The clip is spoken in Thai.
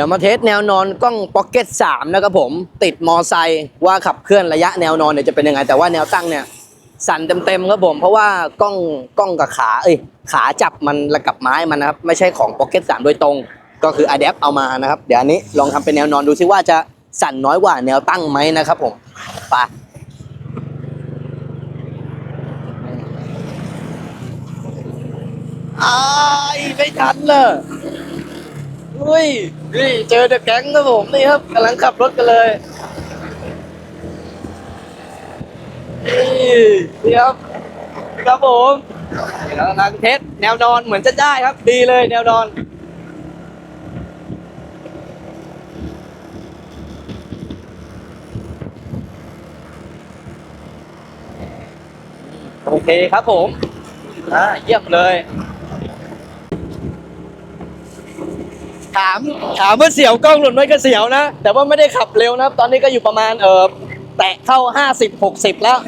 ดี๋ยวมาเทสแนวนอนกล้องพ็อกเก็ต3นะครับผม ติดมอไซค์ว่าขับเคลื่อนระยะแนวนอนเนี่ยจะเป็นยังไง แต่ว่าแนวตั้งเนี่ยสั่นเต็มๆครับผม เพราะว่ากล้องกล้องกับขาเอ้ยขาจับมันระกับไม้มันนะครับ ไม่ใช่ของพ็อกเก็ต3โดยตรง ก็คือ a d a p เอามานะครับ เดี๋ยวอันนี้ลองทำเป็นแนวนอนดูซิว่าจะสั่นน้อยกว่าแนวตั้งไหมนะครับผมไปอ้ไม่ทันเลย อุ้ยนี่เจอเดอะแก๊งครับผมนี่ครับกำลังขับรถกันเลยนี่นี่ครับครับผมนี่เรากำลังเทสแนวนอนเหมือนจะได้ครับ ดีเลยแนวนอนโอเคครับผมอ่าเยี่ยมเลย ถามถามว่าเสียวกล้องหลุดไหมก็เสียวนะ แต่ว่าไม่ได้ขับเร็วนะ ตอนนี้ก็อยู่ประมาณเออแตะเข้า 50 60 แล้ว